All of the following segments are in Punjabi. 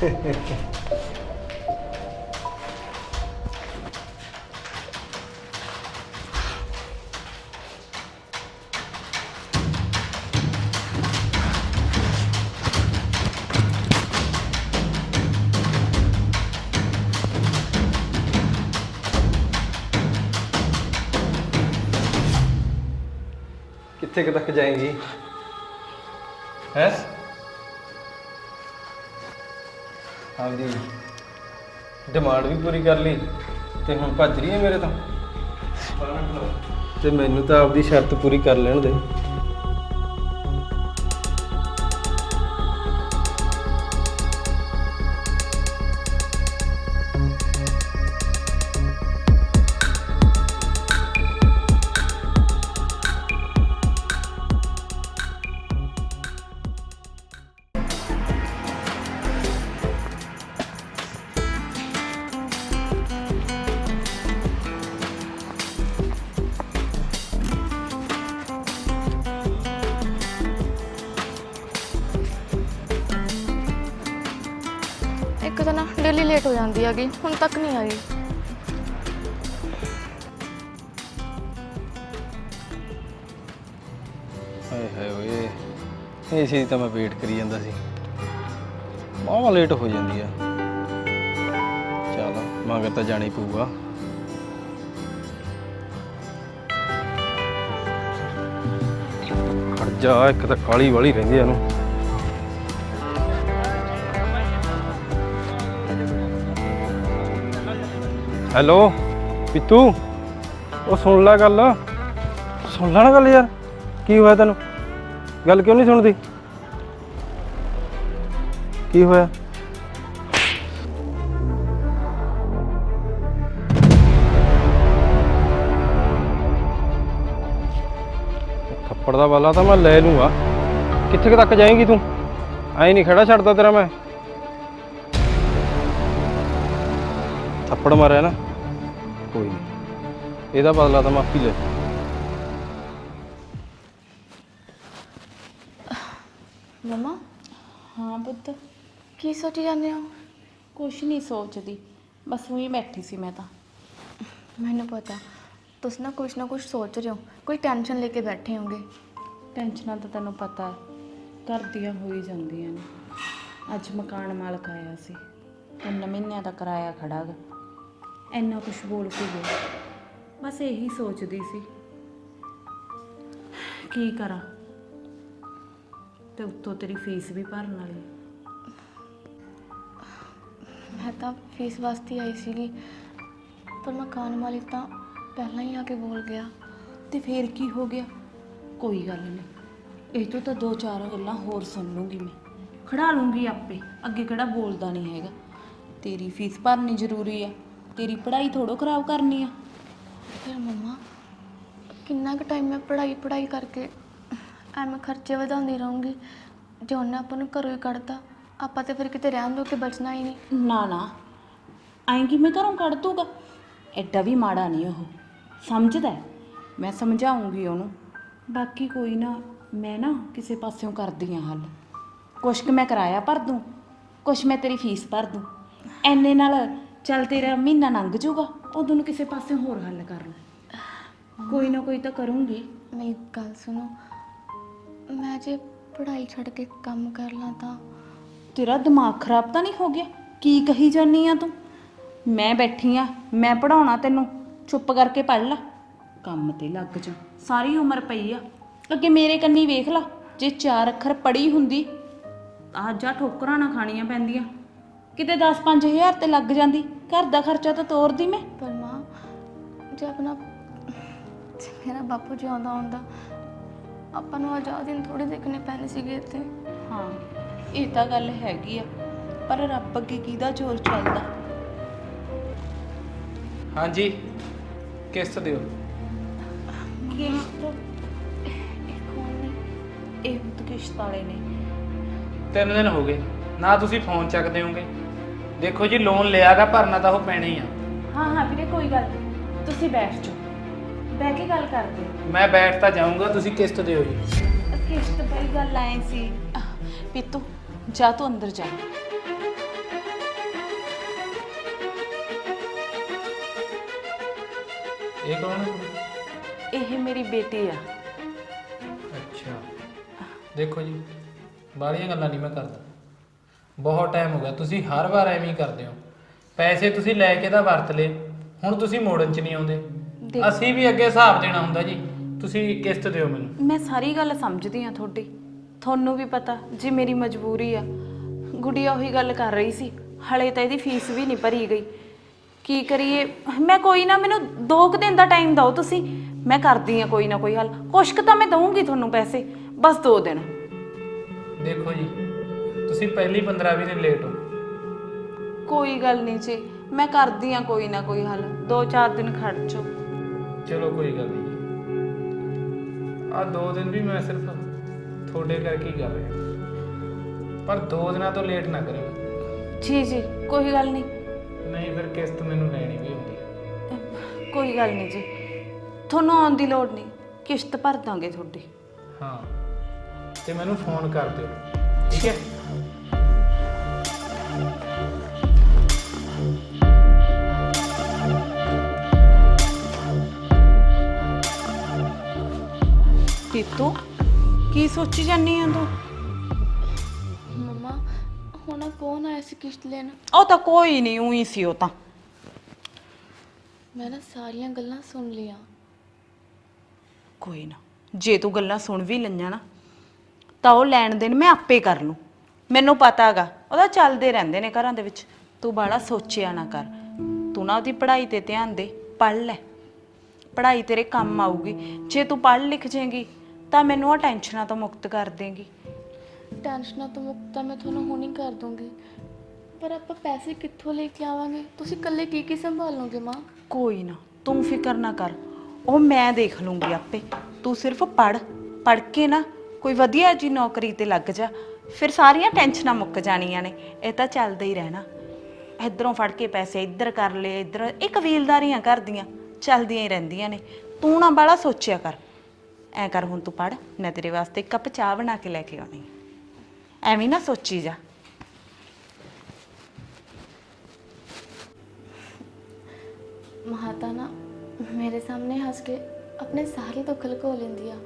ਕਿੱਥੇ ਕੁ ਤੱਕ ਜਾਏਂਗੀ ਆਪਦੀ ਡਿਮਾਂਡ ਵੀ ਪੂਰੀ ਕਰ ਲਈ ਤੇ ਹੁਣ ਭੱਜ ਰਹੀ ਹੈ ਮੇਰੇ ਤੋਂ। ਤੇ ਮੈਨੂੰ ਤਾਂ ਆਪਦੀ ਸ਼ਰਤ ਪੂਰੀ ਕਰ ਲੈਣ ਦੇ। ਹੈਗੀ, ਹੁਣ ਤੱਕ ਨਹੀਂ ਆਈ ਹਾਏ ਹਾਏ ਓਏ ਇਸੇ ਦੀ ਤਾਂ ਮੈਂ ਵੇਟ ਕਰੀ ਜਾਂਦਾ ਸੀ। ਬਹੁਤ ਲੇਟ ਹੋ ਜਾਂਦੀ ਆ। ਚਲ, ਮਗਰ ਤਾਂ ਜਾਣਾ ਹੀ ਪਊਗਾ। ਖੜ ਜਾ, ਇੱਕ ਤਾਂ ਕਾਲੀ ਵਾਲੀ ਰਹਿੰਦੀ ਆ ਇਹਨੂੰ। ਹੈਲੋ, ਪਿੱਤੂ, ਉਹ ਸੁਣ ਲੈ ਗੱਲ। ਸੁਣ ਲੈ ਨਾ ਗੱਲ ਯਾਰ, ਕੀ ਹੋਇਆ ਤੈਨੂੰ? ਗੱਲ ਕਿਉਂ ਨਹੀਂ ਸੁਣਦੀ? ਕੀ ਹੋਇਆ? ਥੱਪੜ ਦਾ ਵਾਲਾ ਤਾਂ ਮੈਂ ਲੈ ਲੂੰਗਾ। ਕਿੱਥੇ ਕੁ ਤੱਕ ਜਾਏਂਗੀ ਤੂੰ? ਐਂ ਨਹੀਂ ਖੜਾ ਛੱਡਦਾ ਤੇਰਾ ਮੈਂ। ਥੱਪੜ ਮਾਰਿਆ ਨਾ। ਕੋਈ ਨਹੀਂ। ਇਹਦਾ ਬਦਲਾ ਤਾਂ ਮੈਂ ਆਪੀ ਲੈ। ਮਮਾ? ਹਾਂ ਪੁੱਤ। ਕੀ ਸੋਚੀ ਜਾਂਦੇ ਹੋ? ਕੁਛ ਨਹੀਂ ਸੋਚਦੀ। ਬਸ ਉਹੀ ਬੈਠੀ ਸੀ ਮੈਂ ਤਾਂ। ਮੈਨੂੰ ਪਤਾ। ਤੁਸੀਂ ਨਾ ਕੁਝ ਨਾ ਕੁਝ ਸੋਚ ਰਹੇ ਹੋ। ਕੋਈ ਟੈਨਸ਼ਨ ਲੈ ਕੇ ਬੈਠੇ ਹੋਗੇ ਟੈਨਸ਼ਨਾਂ ਤਾਂ ਤੈਨੂੰ ਪਤਾ ਘਰ ਦੀਆਂ ਹੋ ਹੀ ਜਾਂਦੀਆਂ ਨੇ। ਅੱਜ ਮਕਾਨ ਮਾਲਕ ਆਇਆ ਸੀ। ਤਿੰਨ ਮਹੀਨਿਆਂ ਦਾ ਕਿਰਾਇਆ ਖੜਾ ਗਾ। ਇੰਨਾ ਕੁਛ ਬੋਲ ਕੇ ਗਿਆ ਬਸ ਇਹੀ ਸੋਚਦੀ ਸੀ। ਕੀ ਕਰਾਂ? ਤੇ ਉੱਤੋਂ ਤੇਰੀ ਫੀਸ ਵੀ ਭਰਨ ਵਾਲੀ। ਮੈਂ ਤਾਂ ਫੀਸ ਵਾਸਤੇ ਹੀ ਆਈ ਸੀਗੀ, ਪਰ ਮਕਾਨ ਮਾਲਿਕ ਤਾਂ ਪਹਿਲਾਂ ਹੀ ਆ ਕੇ ਬੋਲ ਗਿਆ, ਤੇ ਫੇਰ ਕੀ ਹੋ ਗਿਆ? ਕੋਈ ਗੱਲ ਨਹੀਂ। ਇਹ ਤੋਂ ਤਾਂ ਦੋ ਚਾਰ ਗੱਲਾਂ ਹੋਰ ਸੁਣ ਲੂੰਗੀ ਮੈਂ। ਖੜਾ ਲੂੰਗੀ ਆਪੇ, ਅੱਗੇ ਕਿਹੜਾ ਬੋਲਦਾ ਨਹੀਂ ਹੈਗਾ। ਤੇਰੀ ਫੀਸ ਭਰਨੀ ਜ਼ਰੂਰੀ ਆ। ਤੇਰੀ ਪੜ੍ਹਾਈ ਥੋੜੋ ਖਰਾਬ ਕਰਨੀ ਆ। ਫਿਰ ਮੰਮਾ ਕਿੰਨਾ ਕੁ ਟਾਈਮ ਮੈਂ ਪੜ੍ਹਾਈ ਪੜ੍ਹਾਈ ਕਰਕੇ ਐਵੇਂ ਖਰਚੇ ਵਧਾਉਂਦੀ ਰਹੂੰਗੀ। ਜੇ ਉਹਨੇ ਆਪਾਂ ਨੂੰ ਘਰੋਂ ਹੀ ਕੱਢਤਾ ਆਪਾਂ ਤੇ ਫਿਰ ਕਿਤੇ ਰਹਿਣ ਦੋ ਕੇ ਬਚਣਾ ਹੀ ਨਹੀਂ। ਨਾ ਨਾ। ਐਂ ਮੈਂ ਘਰੋਂ ਕੱਢ ਦੂਗਾ ਐਡਾ ਵੀ ਮਾੜਾ ਨਹੀਂ ਉਹ। ਸਮਝਦਾ ਹੈ। ਮੈਂ ਸਮਝਾਉਂਗੀ ਉਹਨੂੰ। ਬਾਕੀ ਕੋਈ ਨਾ ਮੈਂ ਨਾ ਕਿਸੇ ਪਾਸਿਓਂ ਕਰਦੀ ਆ ਹੱਲ। ਕੁਛ ਕੁ ਮੈਂ ਕਿਰਾਇਆ ਭਰ ਦੂੰ ਕੁਛ ਮੈਂ ਤੇਰੀ ਫੀਸ ਭਰ ਦੂੰ। ਐਨੇ ਨਾਲ ਚੱਲ ਤੇਰਾ ਮਹੀਨਾ ਲੰਘ ਜਾਊਗਾ ਉਦੋਂ ਨੂੰ ਕਿਸੇ ਪਾਸਿਓਂ ਹੋਰ ਹੱਲ ਕਰ ਲੂੰ। ਕੋਈ ਨਾ ਕੋਈ ਤਾਂ ਕਰੂੰਗੀ। ਮੇਰੀ ਗੱਲ ਸੁਣੋ ਮੈਂ ਜੇ ਪੜ੍ਹਾਈ ਛੱਡ ਕੇ ਕੰਮ ਕਰ ਲਾਂ ਤਾਂ। ਤੇਰਾ ਦਿਮਾਗ ਖਰਾਬ ਤਾਂ ਨਹੀਂ ਹੋ ਗਿਆ? ਕੀ ਕਹੀ ਜਾਨੀ ਆ ਤੂੰ? ਮੈਂ ਬੈਠੀ ਆ ਮੈਂ ਪੜਾਉਣਾ ਤੈਨੂੰ ਚੁੱਪ ਕਰਕੇ ਪੜ ਲੈ। ਕੰਮ ਤੇ ਲੱਗ ਜਾ ਸਾਰੀ ਉਮਰ ਪਈ ਆ। ਅੱਗੇ ਮੇਰੇ ਕੰਨੀ ਵੇਖ ਲਾ ਜੇ ਚਾਰ ਅੱਖਰ ਪੜੀ ਹੁੰਦੀ ਤਾਂ ਜਾ ਠੋਕਰਾਂ ਨਾ ਖਾਣੀਆਂ ਪੈਂਦੀਆਂ। ਕਿਤੇ 10-5000 ਤੇ ਲੱਗ ਜਾਂਦੀ ਘਰ ਦਾ ਖਰਚਾ ਤਾਂ ਤੋਰਦੀ ਮੈਂ। ਪਰ ਮਾਂ ਜੇ ਆਪਣਾ ਜੇ ਮੇਰਾ ਬਾਪੂ ਜਿਉਂਦਾ ਹੁੰਦਾ ਆਪਾਂ ਨੂੰ ਆਜ਼ਾਦੀ ਦਿਨ ਥੋੜੇ ਦੇਖਣੇ ਪੈਣੇ ਸੀਗੇ ਇੱਥੇ। ਹਾਂ ਇਹ ਤਾਂ ਗੱਲ ਹੈਗੀ ਆ ਪਰ ਰੱਬ ਅੱਗੇ ਕਿਹਦਾ ਜ਼ੋਰ ਚੱਲਦਾ? ਹਾਂਜੀ ਕਿਸ਼ਤ ਦਿਓ। ਕਿਸ਼ਤ? ਇਹ ਕੌਣ ਨੇ? ਇਹ ਤਾਂ ਕਿਸ਼ਤ ਵਾਲੇ ਨੇ। ਤਿੰਨ ਦਿਨ ਹੋ ਗਏ ਨਾ ਤੁਸੀਂ ਫੋਨ ਚੱਕਦੇ ਹੋਗੇ ਦੇਖੋ ਜੀ ਲੋਨ ਲਿਆਗਾ ਭਰਨਾ ਤਾਂ ਉਹ ਪੈਣਾ ਹੀ ਆ। ਹਾਂ ਹਾਂ ਵੀਰੇ ਕੋਈ ਗੱਲ ਨਹੀਂ ਤੁਸੀਂ ਬੈਠ ਜਾਓ। ਬਹਿ ਕੇ ਗੱਲ ਕਰਦੇ ਮੈਂ ਬੈਠ ਤਾਂ ਜਾਊਂਗਾ ਤੁਸੀਂ ਕਿਸ਼ਤ ਦਿਓ ਜੀ। ਕਿਸ਼ਤ ਪਈ ਗੱਲ ਆਏ ਸੀ। ਪੀਤੂ ਜਾ ਤੂੰ ਅੰਦਰ ਜਾ। ਇਹ ਕੌਣ ਹੈ? ਇਹ ਮੇਰੀ ਬੇਟੀ ਆ। ਅੱਛਾ। ਦੇਖੋ ਜੀ ਬਾਹਲੀਆਂ ਗੱਲਾਂ ਨਹੀਂ ਮੈਂ ਕਰਦਾ। ਬਹੁਤ ਟਾਈਮ ਹੋ ਗਿਆ ਤੁਸੀਂ ਹਰ ਵਾਰ ਐਵੇਂ ਹੀ ਕਰਦੇ ਹੋ। ਪੈਸੇ ਤੁਸੀਂ ਲੈ ਕੇ ਤਾਂ ਵਰਤ ਲਏ ਹੁਣ ਤੁਸੀਂ ਮੋੜਨ ਚ ਨਹੀਂ ਆਉਂਦੇ। ਦੇਖ- ਅਸੀਂ ਵੀ ਅੱਗੇ ਹਿਸਾਬ ਦੇਣਾ ਹੁੰਦਾ ਜੀ ਤੁਸੀਂ ਕਿਸ਼ਤ ਦਿਓ ਮੈਨੂੰ। ਮੈਂ ਸਾਰੀ ਗੱਲ ਸਮਝਦੀ ਆ ਤੁਹਾਡੀ ਤੁਹਾਨੂੰ ਵੀ ਪਤਾ ਜੀ ਮੇਰੀ ਮਜਬੂਰੀ ਆ ਗੁੜੀਆ ਉਹੀ ਗੱਲ ਕਰ ਰਹੀ ਸੀ ਹਲੇ ਤਾਂ ਇਹਦੀ ਫੀਸ ਵੀ ਨਹੀਂ ਭਰੀ ਗਈ। ਕੀ ਕਰੀਏ ਮੈਂ ਕੋਈ ਨਾ ਮੈਨੂੰ 2 ਕੁ ਦਿਨ ਦਾ ਟਾਈਮ ਦਿਓ ਤੁਸੀਂ ਮੈਂ ਕਰਦੀ ਆ ਕੋਈ ਨਾ ਕੋਈ ਹੱਲ। ਕੁਛ ਕੁ ਤਾਂ ਮੈਂ ਦਊਂਗੀ ਤੁਹਾਨੂੰ ਪੈਸੇ ਬਸ 2 ਦਿਨ। ਦੇਖੋ ਜੀ ਤੁਸੀਂ ਪਹਿਲੀ 15 20 ਦਿਨ ਲੇਟ ਹੋ। ਕੋਈ ਗੱਲ ਨਹੀਂ ਜੀ ਮੈਂ ਕਰਦੀ ਆ ਕੋਈ ਨਾ ਕੋਈ ਹੱਲ 2-4 ਦਿਨ ਖੜ ਜਾਓ ਚਲੋ ਕੋਈ ਗੱਲ ਨਹੀਂ ਆ ਦੋ ਦਿਨ ਵੀ ਮੈਂ ਸਿਰਫ ਤੁਹਾਡੇ ਕਰਕੇ ਹੀ ਕਰ ਰਿਹਾ। ਪਰ ਦੋ ਦਿਨਾਂ ਤੋਂ ਲੇਟ ਨਾ ਕਰਿਓ। ਜੀ ਜੀ ਕੋਈ ਗੱਲ ਨਹੀਂ। ਨਹੀਂ ਫਿਰ ਕਿਸ਼ਤ ਮੈਨੂੰ ਲੈਣੀ ਵੀ ਹੁੰਦੀ ਹੈ। ਕੋਈ ਗੱਲ ਨਹੀਂ ਜੀ ਤੁਹਾਨੂੰ ਆਉਣ ਦੀ ਲੋੜ ਨਹੀਂ ਕਿਸ਼ਤ ਭਰ ਦਾਂਗੇ ਤੁਹਾਡੀ। ਹਾਂ ਤੇ ਮੈਨੂੰ ਫੋਨ ਕਰ ਦਿਓ। ਠੀਕ ਹੈ? ਤੀਤੂ ਕੀ ਸੋਚੀ ਜਾਨੀ ਆ ਤੂੰ? ਮੰਮਾ ਹੁਣ ਕੌਣ ਆਇਆ ਸੀ ਕਿਸ਼ਤ ਲੈਣ? ਉਹ ਤਾਂ ਕੋਈ ਨਹੀਂ ਉਹੀ ਸੀ ਉਹ ਤਾਂ। ਮੈਂ ਨਾ ਸਾਰੀਆਂ ਗੱਲਾਂ ਸੁਣ ਲੀਆਂ ਕੋਈ ਨਾ ਜੇ ਤੂੰ ਗੱਲਾਂ ਸੁਣ ਵੀ ਲਈਆਂ ਨਾ ਤਾਂ ਉਹ ਲੈਣ ਦੇਣ ਮੈਂ ਆਪੇ ਕਰ ਲੂੰ। ਮੈਨੂੰ ਪਤਾ ਹੈਗਾ ਉਹਦਾ ਚੱਲਦੇ ਰਹਿੰਦੇ ਨੇ ਘਰਾਂ ਦੇ ਵਿੱਚ। ਤੂੰ ਬਾਲਾ ਸੋਚਿਆ ਨਾ ਕਰ। ਤੂੰ ਨਾ ਉਹਦੀ ਪੜ੍ਹਾਈ ਤੇ ਧਿਆਨ ਦੇ ਪੜ੍ਹ ਲੈ। ਪੜ੍ਹਾਈ ਤੇਰੇ ਕੰਮ ਆਊਗੀ। ਜੇ ਤੂੰ ਪੜ੍ਹ ਲਿਖ ਜਾਏਂਗੀ ਤਾਂ ਮੈਨੂੰ ਆ ਟੈਨਸ਼ਨਾਂ ਤੋਂ ਮੁਕਤ ਕਰ ਦੇਂਗੀ। ਟੈਨਸ਼ਨਾਂ ਤੋਂ ਮੁਕਤ ਤਾਂ ਮੈਂ ਤੁਹਾਨੂੰ ਹੁਣੀ ਕਰ ਦੂੰਗੀ। ਪਰ ਆਪਾਂ ਪੈਸੇ ਕਿੱਥੋਂ ਲੈ ਕੇ ਆਵਾਂਗੇ? ਤੁਸੀਂ ਇਕੱਲੇ ਕੀ ਕੀ ਸੰਭਾਲੋਗੇ ਮਾਂ? ਕੋਈ ਨਾ ਤੂੰ ਫਿਕਰ ਨਾ ਕਰ। ਉਹ ਮੈਂ ਦੇਖ ਲੂੰਗੀ ਆਪੇ। ਤੂੰ ਸਿਰਫ ਪੜ ਪੜ ਕੇ ਨਾ ਕੋਈ ਵਧੀਆ ਜੀ ਨੌਕਰੀ ਤੇ ਲੱਗ ਜਾ। ਫਿਰ ਸਾਰੀਆਂ ਟੈਨਸ਼ਨਾਂ ਮੁੱਕ ਜਾਣੀਆਂ ਨੇ। ਇਹ ਤਾਂ ਚੱਲਦਾ ਹੀ ਰਹਿਣਾ। ਇਧਰੋਂ ਫੜ ਕੇ ਪੈਸੇ ਇੱਧਰ ਕਰ ਲਏ ਇੱਧਰ ਇਹ ਕਬੀਲਦਾਰੀਆਂ ਕਰਦੀਆਂ ਚੱਲਦੀਆਂ ਹੀ ਰਹਿੰਦੀਆਂ ਨੇ। ਤੂੰ ਨਾ ਬਾਲਾ ਸੋਚਿਆ ਕਰ। ਐ ਕਰ ਹੁਣ ਤੂੰ ਪੜ ਮੈਂ ਤੇਰੇ ਵਾਸਤੇ ਇੱਕ ਕੱਪ ਚਾਹ ਬਣਾ ਕੇ ਲੈ ਕੇ ਆਉਣੀ ਆ। ਐਵੇਂ ਨਾ ਸੋਚੀ ਜਾ। ਮਾਤਾ ਨਾ ਮੇਰੇ ਸਾਹਮਣੇ ਹੱਸ ਕੇ ਆਪਣੇ ਸਾਰੇ ਦੁੱਖ ਲੁਕੋ ਲੈਂਦੀ ਆ।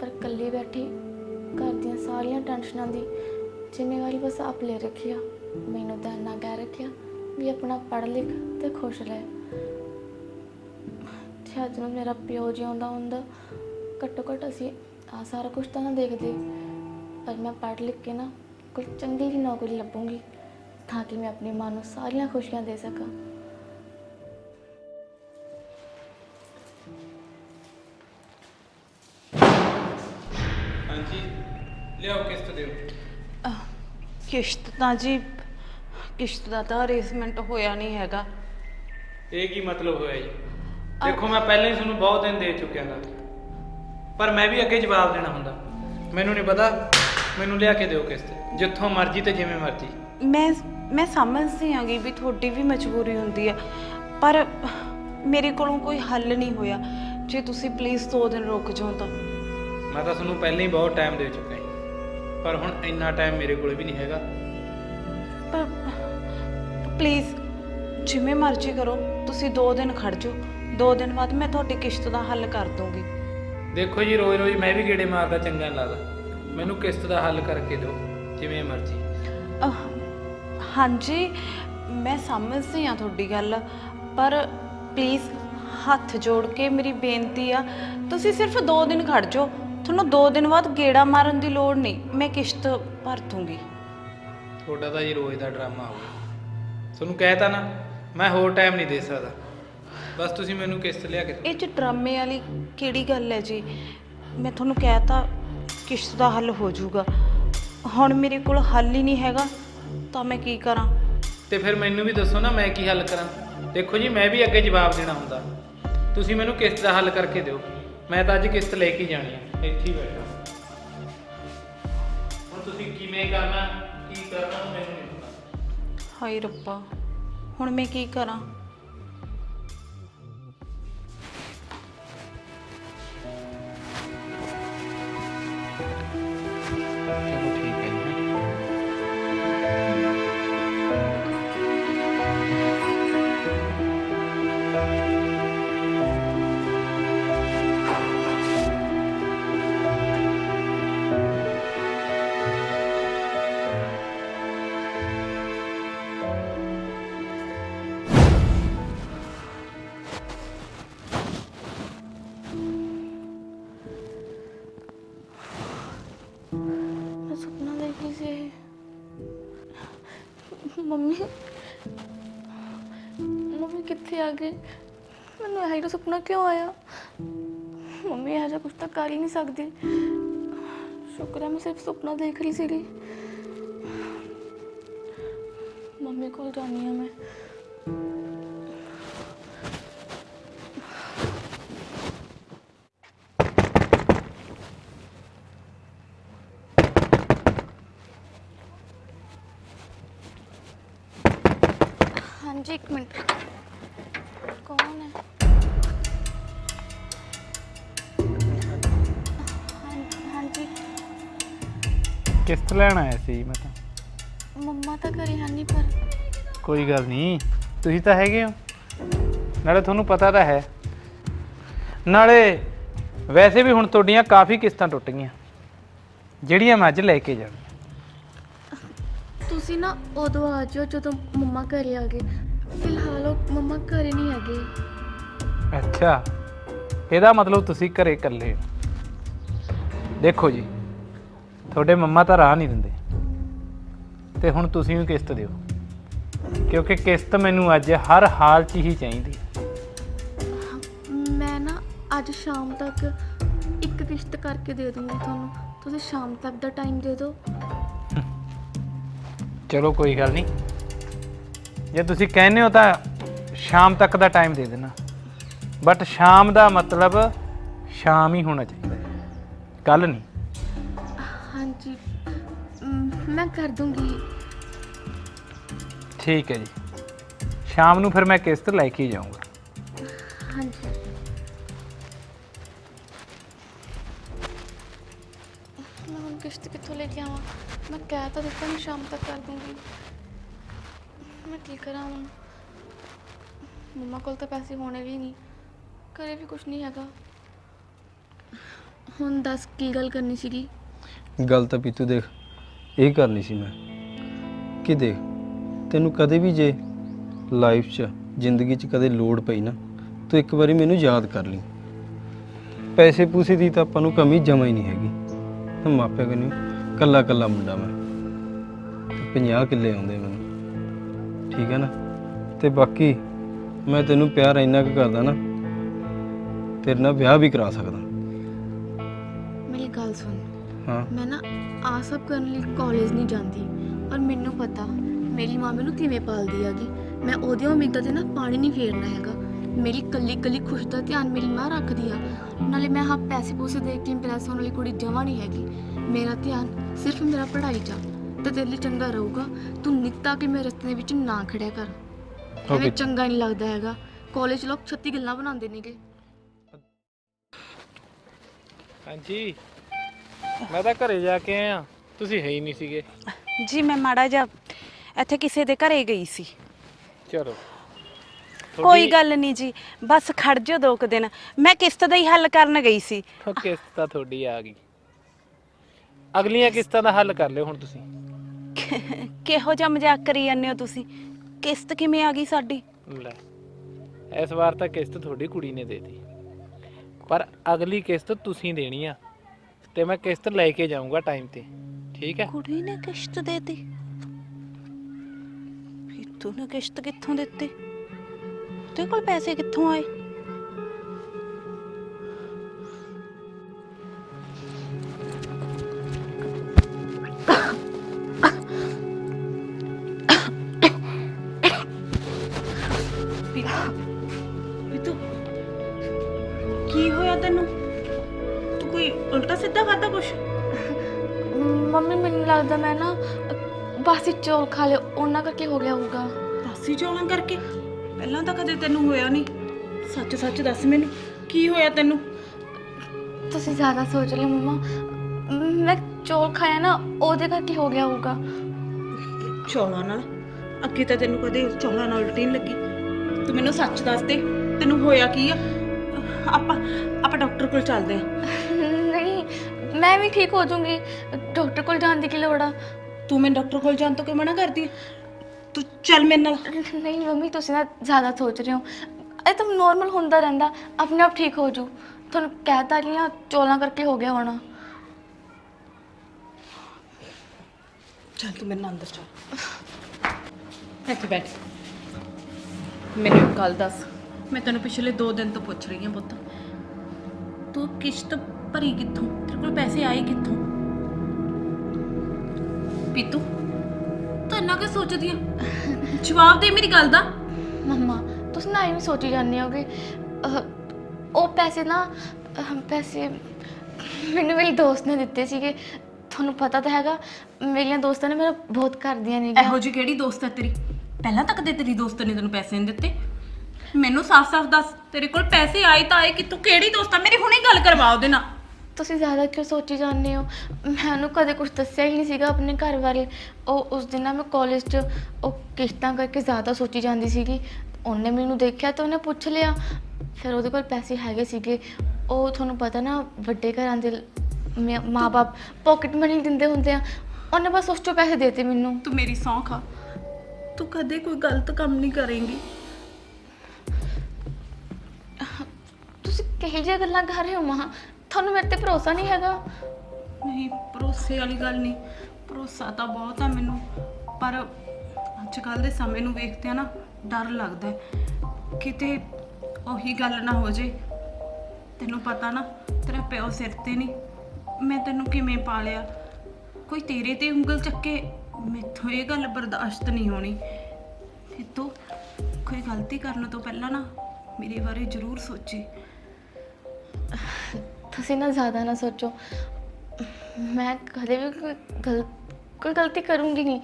ਪਰ ਇਕੱਲੀ ਬੈਠੀ ਘਰ ਦੀਆਂ ਸਾਰੀਆਂ ਟੈਨਸ਼ਨਾਂ ਦੀ ਜ਼ਿੰਮੇਵਾਰੀ ਬਸ ਆਪ ਲੈ ਰੱਖੀ ਆ। ਮੈਨੂੰ ਤਾਂ ਇੰਨਾ ਕਹਿ ਰੱਖਿਆ ਵੀ ਆਪਣਾ ਪੜ੍ਹ ਲਿਖ ਤੇ ਖੁਸ਼ ਰਹਿ। ਜੇ ਅੱਜ ਨੂੰ ਮੇਰਾ ਪਿਓ ਜਿਉਂਦਾ ਹੁੰਦਾ ਘੱਟੋ ਘੱਟ ਅਸੀਂ ਆ ਸਾਰਾ ਕੁਝ ਤਾਂ ਨਾ ਦੇਖਦੇ। ਪਰ ਮੈਂ ਪੜ੍ਹ ਲਿਖ ਕੇ ਨਾ ਕੋਈ ਚੰਗੀ ਜਿਹੀ ਨੌਕਰੀ ਲੱਭੂੰਗੀ ਤਾਂ ਕਿ ਮੈਂ ਆਪਣੀ ਮਾਂ ਨੂੰ ਸਾਰੀਆਂ ਖੁਸ਼ੀਆਂ ਦੇ ਸਕਾਂ। ਹਾਂਜੀ ਲਿਆਓ ਕਿਸ਼ਤ ਦਿਓ। ਅਹ, ਕਿਸ਼ਤ ਤਾਂ ਜੀ ਕਿਸ਼ਤ ਦਾ ਤਾਂ ਅਰੇਂਜਮੈਂਟ ਹੋਇਆ ਨਹੀਂ ਹੈਗਾ। ਇਹ ਕੀ ਮਤਲਬ ਹੋਇਆ ਜੀ? ਦੇਖੋ ਮੈਂ ਪਹਿਲਾਂ ਹੀ ਤੁਹਾਨੂੰ ਬਹੁਤ ਦਿਨ ਦੇ ਚੁੱਕਿਆ ਹਾਂ ਪਰ ਮੈਂ ਵੀ ਅੱਗੇ ਜਵਾਬ ਦੇਣਾ ਹੁੰਦਾ। ਮੈਨੂੰ ਨਹੀਂ ਪਤਾ ਮੈਨੂੰ ਲਿਆ ਕੇ ਦਿਓ ਕਿਸ਼ਤ ਜਿੱਥੋਂ ਮਰਜ਼ੀ ਤੇ ਜਿਵੇਂ ਮਰਜ਼ੀ। ਮੈਂ ਮੈਂ ਸਮਝਦੀ ਆਂਗੀ ਵੀ ਤੁਹਾਡੀ ਵੀ ਮਜਬੂਰੀ ਹੁੰਦੀ ਹੈ ਪਰ ਮੇਰੇ ਕੋਲੋਂ ਕੋਈ ਹੱਲ ਨਹੀਂ ਹੋਇਆ। ਜੇ ਤੁਸੀਂ ਪਲੀਜ਼ 2 ਦਿਨ ਰੁਕ ਜਾਓ ਤਾਂ। ਮੈਂ ਤਾਂ ਤੁਹਾਨੂੰ ਪਹਿਲਾਂ ਹੀ ਬਹੁਤ ਟਾਈਮ ਦੇ ਚੁੱਕਾ ਹਾਂ ਪਰ ਹੁਣ ਇੰਨਾ ਟਾਈਮ ਮੇਰੇ ਕੋਲ ਵੀ ਨਹੀਂ ਹੈਗਾ। ਪਰ ਪਲੀਜ਼ ਜਿਵੇਂ ਮਰਜ਼ੀ ਕਰੋ ਤੁਸੀਂ 2 ਦਿਨ ਖੜ ਜਾਓ। 2 ਦਿਨ ਬਾਅਦ ਮੈਂ ਤੁਹਾਡੀ ਕਿਸ਼ਤ ਦਾ ਹੱਲ ਕਰ ਦੂੰਗੀ ਦੇਖੋ ਜੀ ਰੋਜ਼ ਰੋਜ਼ ਮੈਂ ਵੀ ਗੇੜੇ ਮਾਰਦਾ ਚੰਗਾ ਨਹੀਂ ਲੱਗਦਾ। ਮੈਨੂੰ ਕਿਸ਼ਤ ਦਾ ਹੱਲ ਕਰਕੇ ਦਿਓ ਜਿਵੇਂ ਮਰਜ਼ੀ। ਅਹ, ਹਾਂਜੀ ਮੈਂ ਸਮਝਦੀ ਆ ਤੁਹਾਡੀ ਗੱਲ ਪਰ ਪਲੀਜ਼ ਹੱਥ ਜੋੜ ਕੇ ਮੇਰੀ ਬੇਨਤੀ ਆ ਤੁਸੀਂ ਸਿਰਫ 2 ਦਿਨ ਖੜ ਜਾਓ। ਤੁਹਾਨੂੰ 2 ਦਿਨ ਬਾਅਦ ਗੇੜਾ ਮਾਰਨ ਦੀ ਲੋੜ ਨਹੀਂ ਮੈਂ ਕਿਸ਼ਤ ਭਰ ਦੂੰਗੀ। ਤੁਹਾਡਾ ਤਾਂ ਜੀ ਰੋਜ਼ ਦਾ ਡਰਾਮਾ ਹੋ ਗਿਆ। ਤੁਹਾਨੂੰ ਕਹਿਤਾ ਨਾ ਮੈਂ ਹੋਰ ਟਾਈਮ ਨਹੀਂ ਦੇ ਸਕਦਾ। ਬਸ ਤੁਸੀਂ ਮੈਨੂੰ ਕਿਸ਼ਤ ਲਿਆ ਕੇ ਦਿਓ। ਇਹ ਚ ਡਰਾਮੇ ਵਾਲੀ ਕਿਹੜੀ ਗੱਲ ਹੈ ਜੀ? ਮੈਂ ਤੁਹਾਨੂੰ ਕਹਿਤਾ ਕਿਸ਼ਤ ਦਾ ਹੱਲ ਹੋ ਜਾਊਗਾ। ਹੁਣ ਮੇਰੇ ਕੋਲ ਹੱਲ ਹੀ ਨਹੀਂ ਹੈਗਾ ਤਾਂ ਮੈਂ ਕੀ ਕਰਾਂ? ਤੇ ਫਿਰ ਮੈਨੂੰ ਵੀ ਦੱਸੋ ਨਾ ਮੈਂ ਕੀ ਹੱਲ ਕਰਾਂ। ਦੇਖੋ ਜੀ ਮੈਂ ਵੀ ਅੱਗੇ ਜਵਾਬ ਦੇਣਾ ਹੁੰਦਾ। ਤੁਸੀਂ ਮੈਨੂੰ ਕਿਸ਼ਤ ਦਾ ਹੱਲ ਕਰਕੇ ਦਿਓ। ਮੈਂ ਤਾਂ ਅੱਜ ਕਿਸ਼ਤ ਲੈ ਕੇ ਹੀ ਜਾਣੀ ਹੈ। ਇੱਥੇ ਹੀ ਬੈਠਾ। ਹੁਣ ਤੁਸੀਂ ਕਿਵੇਂ ਕਰਨਾ ਕੀ ਕਰਨਾ ਉਹ ਮੈਨੂੰ ਨਹੀਂ ਪਤਾ। ਹਾਏ ਰੱਬਾ ਹੁਣ ਮੈਂ ਕੀ ਕਰਾਂ? ਚਲੋ ਕਿੱਥੇ ਮੈਨੂੰ ਇਹ ਜਿਹਾ ਸੁਪਨਾ ਕਿਉਂ ਆਇਆ? ਮੰਮੀ ਇਹ ਜਿਹਾ ਕੁਝ ਤਾਂ ਕਰ ਹੀ ਨਹੀਂ ਸਕਦੀ। ਸ਼ੁਕਰ ਹੈ ਮੈਂ ਸਿਰਫ ਸੁਪਨਾ ਦੇਖ ਰਹੀ ਸੀਗੀ। ਮੰਮੀ ਕੋਲ ਜਾਣੀ ਆ ਮੈਂ। ਕਿਸ਼ਤ ਲੈਣ ਆਇਆ ਸੀ ਮੈਂ ਤਾਂ? ਮੰਮਾ ਤਾਂ ਘਰੇ ਹੈ ਨਹੀਂ ਪਰ। ਕੋਈ ਗੱਲ ਨਹੀਂ ਤੁਸੀਂ ਤਾਂ ਹੈਗੇ ਹੋ। ਨਾਲੇ ਤੁਹਾਨੂੰ ਪਤਾ ਤਾਂ ਹੈ। ਨਾਲੇ ਵੈਸੇ ਵੀ ਹੁਣ ਤੁਹਾਡੀਆਂ ਕਾਫੀ ਕਿਸ਼ਤਾਂ ਟੁੱਟ ਗਈਆਂ ਜਿਹੜੀਆਂ ਮੈਂ ਅੱਜ ਲੈ ਕੇ ਜਾਣਾ ਤੁਸੀਂ ਨਾ ਉਦੋਂ ਆ ਜਾਓ ਜਦੋਂ ਮੰਮਾ ਘਰੇ ਆ ਗਏ। ਫਿਲਹਾਲ ਉਹ ਮੰਮਾ ਘਰੇ ਨਹੀਂ ਹੈਗੇ। ਅੱਛਾ। ਇਹਦਾ ਮਤਲਬ ਤੁਸੀਂ ਘਰੇ ਇਕੱਲੇ ਹੋ। ਦੇਖੋ ਜੀ ਤੁਹਾਡੇ ਮੰਮਾ ਤਾਂ ਰਾਹ ਨਹੀਂ ਦਿੰਦੇ। ਤੇ ਹੁਣ ਤੁਸੀਂ ਵੀ ਕਿਸ਼ਤ ਦਿਓ। ਕਿਉਂਕਿ ਕਿਸ਼ਤ ਮੈਨੂੰ ਅੱਜ ਹਰ ਹਾਲ 'ਚ ਹੀ ਚਾਹੀਦੀ ਹੈ। ਮੈਂ ਨਾ ਅੱਜ ਸ਼ਾਮ ਤੱਕ ਇੱਕ ਕਿਸ਼ਤ ਕਰਕੇ ਦੇ ਦੂੰਗੀ ਤੁਹਾਨੂੰ। ਤੁਸੀਂ ਸ਼ਾਮ ਤੱਕ ਦਾ ਟਾਈਮ ਦੇ ਦਿਓ। ਚਲੋ ਕੋਈ ਗੱਲ ਨਹੀਂ। ਜੇ ਤੁਸੀਂ ਕਹਿੰਦੇ ਹੋ ਤਾਂ ਸ਼ਾਮ ਤੱਕ ਦਾ ਟਾਈਮ ਦੇ ਦੇਣਾ। ਬਟ ਸ਼ਾਮ ਦਾ ਮਤਲਬ ਸ਼ਾਮ ਹੀ ਹੋਣਾ ਚਾਹੀਦਾ। ਕੱਲ ਨਹੀਂ। ਮ, ਕਰ ਦੂੰਗੀ। ਠੀਕ ਹੈ ਜੀ। ਸ਼ਾਮ ਨੂੰ ਫਿਰ ਮੈਂ ਕਿਸ਼ਤ ਲੈ ਕੇ ਹੀ ਜਾਊਂਗਾ। ਹਾਂਜੀ। ਮੈਂ ਹੁਣ ਕਿਸ਼ਤ ਕਿੱਥੋਂ ਲੈ ਕੇ ਆਵਾਂ? ਮੈਂ ਕਹਿ ਤਾਂ ਦਿੱਤਾ ਮੈਂ ਸ਼ਾਮ ਤੱਕ ਕਰ ਦੂੰਗੀ। ਮੈਂ ਕੀ ਕਰਾਂ ਹੁਣ? ਮੰਮਾ ਕੋਲ ਤਾਂ ਪੈਸੇ ਹੋਣੇ ਵੀ ਨਹੀਂ। ਘਰੇ ਵੀ ਕੁਝ ਨਹੀਂ ਹੈਗਾ। ਹੁਣ ਦੱਸ ਕੀ ਗੱਲ ਕਰਨੀ ਸੀਗੀ? ਗੱਲ ਤਾਂ ਪੀਤੂ ਦੇਖ ਇਹ ਕਰਨੀ ਸੀ ਮੈਂ। ਕਿ ਦੇਖ ਤੈਨੂੰ ਕਦੇ ਵੀ ਜੇ ਲਾਈਫ 'ਚ ਜ਼ਿੰਦਗੀ 'ਚ ਕਦੇ ਲੋੜ ਪਈ ਨਾ ਤੂੰ ਇੱਕ ਵਾਰੀ ਮੈਨੂੰ ਯਾਦ ਕਰ ਲਈ। ਪੈਸੇ ਪੂਸੇ ਦੀ ਤਾਂ ਆਪਾਂ ਨੂੰ ਕਮੀ ਜਮਾ ਹੀ ਨਹੀਂ ਹੈਗੀ। ਤੇ ਮਾਪਿਆਂ ਕੋਲ ਕੱਲਾ ਕੱਲਾ ਮੁੰਡਾ ਮੈਂ। ਤੇ 50 ਕਿੱਲੇ ਆਉਂਦੇ ਮੈਨੂੰ। ਠੀਕ ਹੈ ਨਾ? ਤੇ ਬਾਕੀ ਮੈਂ ਤੈਨੂੰ ਪਿਆਰ ਇੰਨਾ ਕੁ ਕਰਦਾ ਨਾ ਤੇਰੇ ਨਾਲ ਵਿਆਹ ਵੀ ਕਰਾ ਸਕਦਾ। ਮੇਰੀ ਗੱਲ ਸੁਣ। ਹਾਂ। ਮੈਂ ਨਾ ਆ ਸਭ ਕਰਨ ਲਈ ਕਾਲਜ ਨਹੀਂ ਜਾਂਦੀ। ਔਰ ਮੈਨੂੰ ਪਤਾ ਮੇਰੀ ਮਾਂ ਮੈਨੂੰ ਕਿਵੇਂ ਪਾਲਦੀ ਹੈਗੀ। ਮੈਂ ਉਹਦੀਆਂ ਉਮੀਦਾਂ ਤੇ ਨਾ ਪਾਣੀ ਨਹੀਂ ਫੇਰਨਾ ਹੈਗਾ। ਮੇਰੀ ਕੱਲੀ ਕੱਲੀ ਖੁਸ਼ ਦਾ ਧਿਆਨ ਮੇਰੀ ਮਾਂ ਰੱਖਦੀ ਆ। ਨਾਲੇ ਮੈਂ ਹਾਂ ਪੈਸੇ ਪੂਸੇ ਦੇ ਕੇ ਇੰਪ੍ਰੈਸ ਹੋਣ ਵਾਲੀ ਕੁੜੀ ਜਮਾ ਨਹੀਂ ਹੈਗੀ। ਮੇਰਾ ਧਿਆਨ ਸਿਰਫ ਮੇਰਾ ਪੜ੍ਹਾਈ 'ਚ ਆ। ਤੇ ਤੇਰੇ ਲਈ ਚੰਗਾ ਰਹੂਗਾ। ਤੂੰ ਨਿੱਤਾ ਕਿ ਮੇਰੇ ਰਸਤੇ ਵਿੱਚ ਨਾ ਖੜਿਆ ਕਰ। Okay. ਚੰਗਾ ਨਹੀਂ ਲੱਗਦਾ ਹੈਗਾ। ਕਾਲਜ ਲੋਕ 36 ਗੱਲਾਂ ਬਣਾਉਂਦੇ ਨੇਗੇ। ਹਾਂਜੀ। ਮੈਂ ਤਾਂ ਘਰੇ ਜਾ ਕੇ ਆਇਆ। ਤੁਸੀਂ ਹੈ ਹੀ ਨਹੀਂ ਸੀਗੇ। ਜੀ ਮੈਂ ਮਾੜਾ ਜਿਹਾ ਇੱਥੇ ਕਿਸੇ ਦੇ ਘਰੇ ਗਈ ਸੀ। ਚਲੋ। ਕੋਈ ਗੱਲ ਨਹੀਂ ਜੀ ਬਸ ਖੜ ਜਾਓ ਦੋ ਕੁ ਦਿਨ। ਮੈਂ ਕਿਸ਼ਤ ਦਾ ਹੀ ਹੱਲ ਕਰਨ ਗਈ ਸੀ। ਉਹ ਕਿਸ਼ਤ ਤਾਂ ਤੁਹਾਡੀ ਆ ਗਈ। ਅਗਲੀਆਂ ਕਿਸ਼ਤਾਂ ਦਾ ਹੱਲ ਕਰ ਲਿਓ ਹੁਣ ਤੁਸੀਂ। ਕਿਹੋ ਜਿਹਾ ਮਜ਼ਾਕ ਕਰੀ ਜਾਂਦੇ ਹੋ ਤੁਸੀਂ? ਕਿਸ਼ਤ ਕਿਵੇਂ ਆ ਗਈ ਸਾਡੀ? ਲੈ ਇਸ ਵਾਰ ਤਾਂ ਕਿਸ਼ਤ ਤੁਹਾਡੀ ਕੁੜੀ ਨੇ ਦੇਤੀ। ਪਰ ਅਗਲੀ ਕਿਸ਼ਤ ਤੁਸੀਂ ਦੇਣੀ ਆ। ਤੇ ਮੈਂ ਕਿਸ਼ਤ ਲੈ ਕੇ ਜਾਊਂਗਾ ਟਾਈਮ ਤੇ, ਠੀਕ ਹੈ? ਕੁੜੀ ਨੇ ਕਿਸ਼ਤ ਦੇਤੀ। ਫਿਰ ਤੂੰ ਨੇ ਕਿਸ਼ਤ ਕਿੱਥੋਂ ਦਿੱਤੀ? ਤੇਰੇ ਕੋਲ ਪੈਸੇ ਕਿੱਥੋਂ ਆਏ? ਖਾ ਲਏ ਉਹਨਾਂ ਕਰਕੇ ਹੋ ਗਿਆ ਹੋਊਗਾ। ਬਾਸੀ ਚੌਲਾਂ ਕਰਕੇ? ਪਹਿਲਾਂ ਤਾਂ ਕਦੇ ਤੈਨੂੰ ਹੋਇਆ ਨਹੀਂ। ਸੱਚ ਸੱਚ ਦੱਸ ਮੈਨੂੰ ਕੀ ਹੋਇਆ ਤੈਨੂੰ? ਤੁਸੀਂ ਜ਼ਿਆਦਾ ਸੋਚ ਰਹੇ ਹੋ ਮਮਾ। ਮੈਂ ਚੌਲ ਖਾਇਆ ਨਾ ਉਹਦੇ ਕਰਕੇ ਹੋ ਗਿਆ ਹੋਊਗਾ। ਚੌਲਾਂ ਨਾਲ? ਅੱਗੇ ਤਾਂ ਤੈਨੂੰ ਕਦੇ ਚੌਲਾਂ ਨਾਲ ਉਲਟੀ ਨਹੀਂ ਲੱਗੀ। ਤੂੰ ਮੈਨੂੰ ਸੱਚ ਦੱਸ ਦੇ ਤੈਨੂੰ ਹੋਇਆ ਕੀ ਆ? ਆਪਾਂ ਆਪਾਂ ਡਾਕਟਰ ਕੋਲ ਚੱਲਦੇ ਆ ਨਹੀਂ ਮੈਂ ਵੀ ਠੀਕ ਹੋ ਜਾਊਂਗੀ। ਡਾਕਟਰ ਕੋਲ ਜਾਣ ਦੀ ਕੀ ਲੋੜ ਆ? ਤੂੰ ਮੈਨੂੰ ਡਾਕਟਰ ਕੋਲ ਜਾਣ ਤੋਂ ਕਿਉਂ ਮਨਾ ਕਰਦੀ ਤੂੰ ਚੱਲ ਮੇਰੇ ਨਾਲ। ਨਹੀਂ ਮੰਮੀ ਤੁਸੀਂ ਨਾ ਜ਼ਿਆਦਾ ਸੋਚ ਰਹੇ ਹੋ। ਇਹ ਤਾਂ ਨਾਰਮਲ ਹੁੰਦਾ ਰਹਿੰਦਾ। ਆਪਣੇ ਆਪ ਠੀਕ ਹੋ ਜੂ ਤੁਹਾਨੂੰ ਕਹਿਤਾ ਰਹੀ ਹਾਂ ਚੌਲਾਂ ਕਰਕੇ ਹੋ ਗਿਆ ਹੋਣਾ। ਚੱਲ ਤੂੰ ਮੇਰੇ ਨਾਲ ਅੰਦਰ ਚੱਲ। ਇੱਥੇ ਬੈਠ। ਮੈਨੂੰ ਇੱਕ ਗੱਲ ਦੱਸ। ਮੈਂ ਤੈਨੂੰ ਪਿਛਲੇ 2 ਦਿਨ ਤੋਂ ਪੁੱਛ ਰਹੀ ਹਾਂ ਪੁੱਤ। ਤੂੰ ਕਿਸ਼ਤ ਭਰੀ ਕਿੱਥੋਂ? ਤੇਰੇ ਕੋਲ ਪੈਸੇ ਆਏ ਕਿੱਥੋਂ? ਪੀਤੂ? ਤੂੰ ਇੰਨਾ ਕਿ ਸੋਚਦੀ ਆ? ਜਵਾਬ ਦੇ ਮੇਰੀ ਗੱਲ ਦਾ। ਮੰਮਾ ਤੁਸੀਂ ਨਾ ਐਵੇਂ ਸੋਚੀ ਜਾਂਦੇ ਹੋਗੇ। ਅਹ, ਉਹ ਪੈਸੇ ਨਾ ਅਹ, ਪੈਸੇ ਮੈਨੂੰ ਮੇਰੀ ਦੋਸਤ ਨੇ ਦਿੱਤੇ ਸੀਗੇ। ਤੁਹਾਨੂੰ ਪਤਾ ਤਾਂ ਹੈਗਾ ਮੇਰੀਆਂ ਦੋਸਤਾਂ ਨੇ ਮੇਰਾ ਬਹੁਤ ਕਰਦੀਆਂ ਨੇ ਇਹੋ ਜੀ ਕਿਹੜੀ ਦੋਸਤ ਹੈ ਤੇਰੀ? ਪਹਿਲਾਂ ਤੱਕ ਦੇ ਤੇਰੀ ਦੋਸਤ ਨੇ ਤੈਨੂੰ ਪੈਸੇ ਨਹੀਂ ਦਿੱਤੇ। ਮੈਨੂੰ ਸਾਫ਼-ਸਾਫ਼ ਦੱਸ ਤੇਰੇ ਕੋਲ ਪੈਸੇ ਆਏ ਤਾਂ ਆਏ ਕਿੱਥੋਂ? ਕਿਹੜੀ ਦੋਸਤ ਆ? ਮੇਰੀ ਹੁਣੇ ਗੱਲ ਕਰਵਾ ਉਹਦੇ ਨਾਲ। ਤੁਸੀਂ ਜ਼ਿਆਦਾ ਕਿਉਂ ਸੋਚੀ ਜਾਂਦੇ ਹੋ? ਮੈਂ ਉਹਨੂੰ ਕਦੇ ਕੁਝ ਦੱਸਿਆ ਹੀ ਨਹੀਂ ਸੀਗਾ ਆਪਣੇ ਘਰ ਬਾਰੇ ਉਹ ਉਸ ਦਿਨ ਨਾ ਮੈਂ ਕਾਲਜ 'ਚ ਉਹ ਕਿਸ਼ਤਾਂ ਕਰਕੇ ਜ਼ਿਆਦਾ ਸੋਚੀ ਜਾਂਦੀ ਸੀਗੀ। ਉਹਨੇ ਮੈਨੂੰ ਦੇਖਿਆ ਤਾਂ ਉਹਨੇ ਪੁੱਛ ਲਿਆ। ਫਿਰ ਉਹਦੇ ਕੋਲ ਪੈਸੇ ਹੈਗੇ ਸੀਗੇ। ਉਹ ਤੁਹਾਨੂੰ ਪਤਾ ਨਾ ਵੱਡੇ ਘਰਾਂ ਦੇ ਮਾਪੇ ਪਾਕਟ ਮਨੀ ਦਿੰਦੇ ਹੁੰਦੇ ਆ। ਉਹਨੇ ਬਸ ਉਸ ਚੋਂ ਪੈਸੇ ਦੇਤੇ ਮੈਨੂੰ। ਤੂੰ ਮੇਰੀ ਸੌਂ ਖਾ। ਤੂੰ ਕਦੇ ਕੋਈ ਗਲਤ ਕੰਮ ਨਹੀਂ ਕਰੇਂਗੀ। ਤੁਸੀਂ ਕਿਹੋ ਜਿਹੀਆਂ ਗੱਲਾਂ ਕਰ ਰਹੇ ਹੋ ਮਾਂ? ਤੁਹਾਨੂੰ ਮੇਰੇ ਤੇ ਭਰੋਸਾ ਨਹੀਂ ਹੈਗਾ? ਨਹੀਂ, ਭਰੋਸੇ ਵਾਲੀ ਗੱਲ ਨਹੀਂ। ਭਰੋਸਾ ਤਾਂ ਬਹੁਤ ਆ ਮੈਨੂੰ, ਪਰ ਅੱਜ ਕੱਲ ਦੇ ਸਮੇਂ ਨੂੰ ਵੇਖਦੇ ਆ ਨਾ ਡਰ ਲੱਗਦਾ ਹੈ। ਕਿਤੇ ਉਹੀ ਗੱਲ ਨਾ ਹੋ ਜੇ। ਤੈਨੂੰ ਪਤਾ ਨਾ, ਤੇਰਾ ਪਿਓ ਸਿਰ ਤੇ ਨਹੀਂ। ਮੈਂ ਤੈਨੂੰ ਕਿਵੇਂ ਪਾਲਿਆ? ਕੋਈ ਤੇਰੇ ਤੇ ਉਂਗਲ ਚੱਕੇ, ਮੈਥੋਂ ਇਹ ਗੱਲ ਬਰਦਾਸ਼ਤ ਨਹੀਂ ਹੋਣੀ। ਤੇ ਤੂੰ ਕੋਈ ਗਲਤੀ ਕਰਨ ਤੋਂ ਪਹਿਲਾਂ ਨਾ ਮੇਰੇ ਬਾਰੇ ਜ਼ਰੂਰ ਸੋਚੀ। ਤੁਸੀਂ ਨਾ ਜ਼ਿਆਦਾ ਨਾ ਸੋਚੋ। ਮੈਂ ਕਦੇ ਵੀ ਕੋਈ ਗਲ ਕੋਈ ਗਲਤੀ ਕਰੂੰਗੀ ਨਹੀਂ।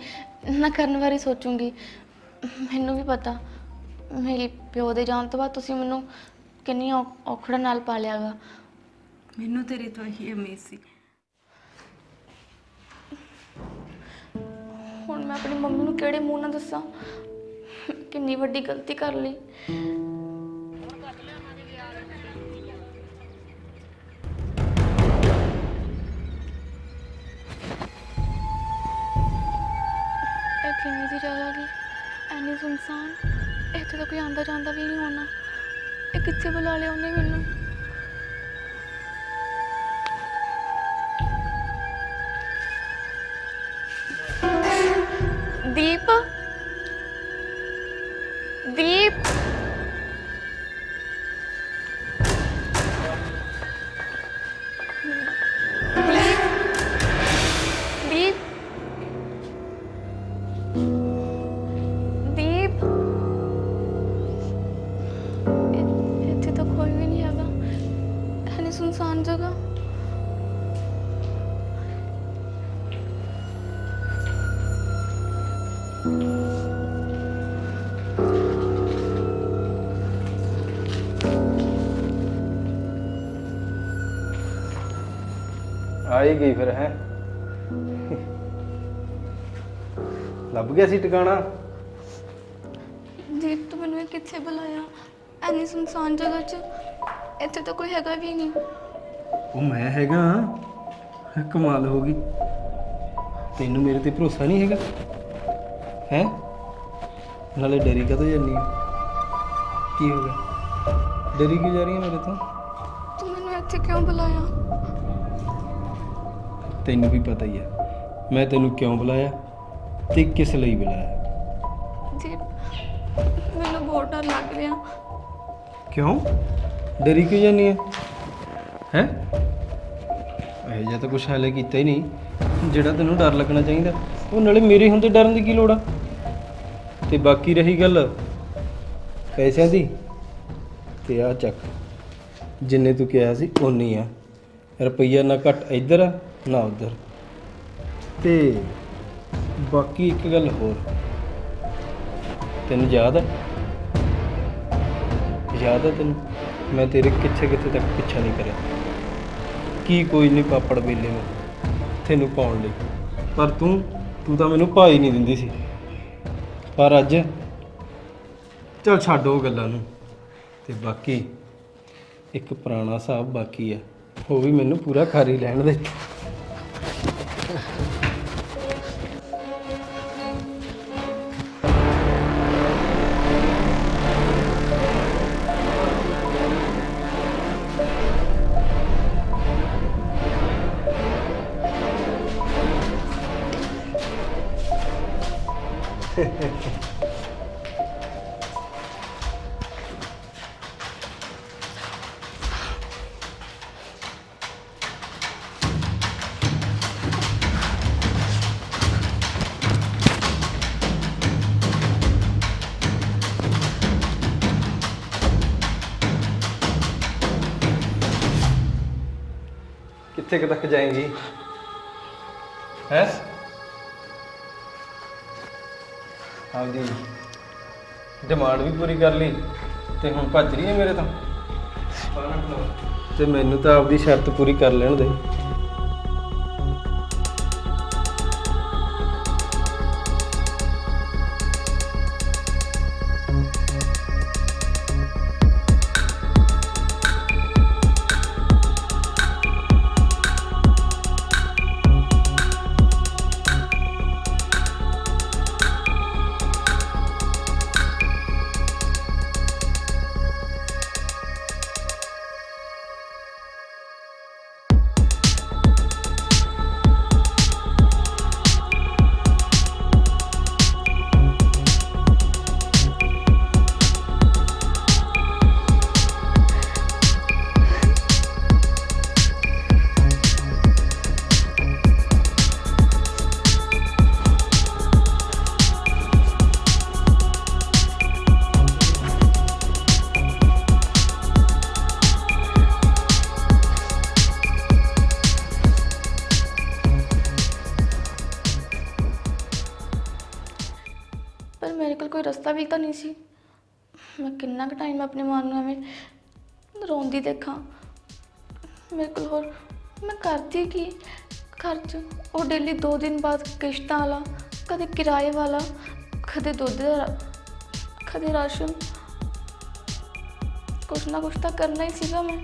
ਨਾ ਕਰਨ ਬਾਰੇ ਸੋਚੂੰਗੀ। ਮੈਨੂੰ ਵੀ ਪਤਾ। ਮੇਰੀ ਪਿਓ ਦੇ ਜਾਣ ਤੋਂ ਬਾਅਦ ਤੁਸੀਂ ਮੈਨੂੰ ਕਿੰਨੀ ਔ- ਔਖੜਾ ਨਾਲ ਪਾਲਿਆਗਾ। ਮੈਨੂੰ ਤੇਰੇ ਤੋਂ ਇਹੀ ਉਮੀਦ ਸੀ। ਹੁਣ ਮੈਂ ਆਪਣੀ ਮੰਮੀ ਨੂੰ ਕਿਹੜੇ ਮੂੰਹ ਨਾਲ ਦੱਸਾਂ? ਕਿੰਨੀ ਵੱਡੀ ਗਲਤੀ ਕਰ ਲਈ। ਕਿਵੇਂ ਦੀ ਜਗ੍ਹਾ ਗਈ ਐਨੀ ਸੁਨਸਾਨ। ਇੱਥੇ ਤਾਂ ਕੋਈ ਆਂਦਾ ਜਾਂਦਾ ਵੀ ਨਹੀਂ ਹੋਣਾ। ਇਹ ਕਿੱਥੇ ਬੁਲਾ ਲਿਆ ਉਹਨੇ ਮੈਨੂੰ? ਦੀਪ? ਹੀ ਗਈ ਫਿਰ ਹੈ। ਲੱਭ ਗਿਆ ਸੀ ਟਿਕਾਣਾ? ਦੀਪ ਤੂੰ ਮੈਨੂੰ ਇਹ ਕਿੱਥੇ ਬੁਲਾਇਆ? ਐਨੀ ਸੁਨਸਾਨ ਜਗ੍ਹਾ 'ਚ ਇੱਥੇ ਤਾਂ ਕੋਈ ਹੈਗਾ ਵੀ ਨਹੀਂ। ਉਹ ਮੈਂ ਹੈਗਾ ਕਮਾਲ ਹੋ ਗਈ। ਤੈਨੂੰ ਮੇਰੇ ਤੇ ਭਰੋਸਾ ਨਹੀਂ ਹੈਗਾ? ਹੈ? ਨਾਲੇ ਡਰੀ ਕਦੋਂ ਜਾਨੀ ਆਂ? ਕੀ ਹੋ ਗਿਆ? ਡਰੀ ਕਿਉਂ ਜਾ ਰਹੀ ਹੈ ਮੇਰੇ ਤੋਂ? ਤੂੰ ਮੈਨੂੰ ਇੱਥੇ ਕਿਉਂ ਬੁਲਾਇਆ? ਤੈਨੂੰ ਵੀ ਪਤਾ ਹੀ ਹੈ। ਮੈਂ ਤੈਨੂੰ ਕਿਉਂ ਬੁਲਾਇਆ ਤੇ ਕਿਸ ਲਈ ਬੁਲਾਇਆ? ਮੈਨੂੰ ਬਹੁਤ ਡਰ ਲੱਗ ਰਿਹਾ। ਕਿਉਂ? ਡਰੀ ਕਿਉਂ ਜਾਨੀ ਹੈ? ਹੈ? ਇਹ ਜਿਹਾ ਤਾਂ ਕੁਛ ਹਾਲੇ ਕੀਤਾ ਹੀ ਨਹੀਂ। ਜਿਹੜਾ ਤੈਨੂੰ ਡਰ ਲੱਗਣਾ ਚਾਹੀਦਾ ਉਹ ਨਾਲੇ ਮੇਰੇ ਹੁੰਦੇ ਡਰਨ ਦੀ ਕੀ ਲੋੜ ਆ? ਤੇ ਬਾਕੀ ਰਹੀ ਗੱਲ ਪੈਸਿਆਂ ਦੀ ਤੇ ਆ ਚੱਕ। ਜਿੰਨੇ ਤੂੰ ਕਿਹਾ ਸੀ ਉਨੀ ਆ। ਰੁਪਈਆ ਨਾ ਘੱਟ ਇੱਧਰ ਆ, ਨਾ ਉੱਧਰ। ਤੇ ਬਾਕੀ ਇੱਕ ਗੱਲ ਹੋਰ। ਤੈਨੂੰ ਯਾਦ ਹੈ? ਯਾਦ ਹੈ ਤੈਨੂੰ? ਮੈਂ ਤੇਰੇ ਕਿੱਥੇ ਕਿੱਥੇ ਤੱਕ ਪਿੱਛਾ ਨਹੀਂ ਕਰਿਆ। ਕੀ ਕੋਈ ਨਹੀਂ ਪਾਪੜ ਵੇਲੇ ਨੂੰ ਤੈਨੂੰ ਪਾਉਣ ਲਈ। ਪਰ ਤੂੰ ਤੂੰ ਤਾਂ ਮੈਨੂੰ ਭਾਈ ਨਹੀਂ ਦਿੰਦੀ ਸੀ। ਪਰ ਅੱਜ ਚਲ ਛੱਡ ਉਹ ਗੱਲਾਂ ਨੂੰ। ਤੇ ਬਾਕੀ ਇੱਕ ਪੁਰਾਣਾ ਹਿਸਾਬ ਬਾਕੀ ਆ। ਉਹ ਵੀ ਮੈਨੂੰ ਪੂਰਾ ਕਰ ਲੈਣ ਦੇ। ਕਿੱਥੇ ਕੁ ਤੱਕ ਜਾਏਂਗੀ? ਹੈ? ਆਪਦੀ ਡਿਮਾਂਡ ਵੀ ਪੂਰੀ ਕਰ ਲਈ ਤੇ ਹੁਣ ਭੱਜ ਰਹੀ ਹੈ ਮੇਰੇ ਤੋਂ? ਤੇ ਮੈਨੂੰ ਤਾਂ ਆਪਦੀ ਸ਼ਰਤ ਪੂਰੀ ਕਰ ਲੈਣ ਦੇ। ਰਸਤਾ ਵੀ ਤਾਂ ਨਹੀਂ ਸੀ। ਮੈਂ ਕਿੰਨਾ ਕੁ ਟਾਈਮ ਆਪਣੇ ਮਨ ਨੂੰ ਐਵੇਂ ਰੋਂਦੀ ਦੇਖਾਂ। ਮੇਰੇ ਕੋਲ ਹੋਰ ਮੈਂ ਕਰਦੀ ਕੀ? 'ਚ ਉਹ ਡੇਲੀ 2 ਦਿਨ ਬਾਅਦ ਕਿਸ਼ਤਾਂ ਵਾਲਾ, ਕਦੇ ਕਿਰਾਏ ਵਾਲਾ, ਕਦੇ ਦੁੱਧ ਦਾ ਕਦੇ ਰਾਸ਼ਨ। ਕੁਛ ਨਾ ਕੁਛ ਤਾਂ ਕਰਨਾ ਹੀ ਸੀਗਾ ਮੈਂ।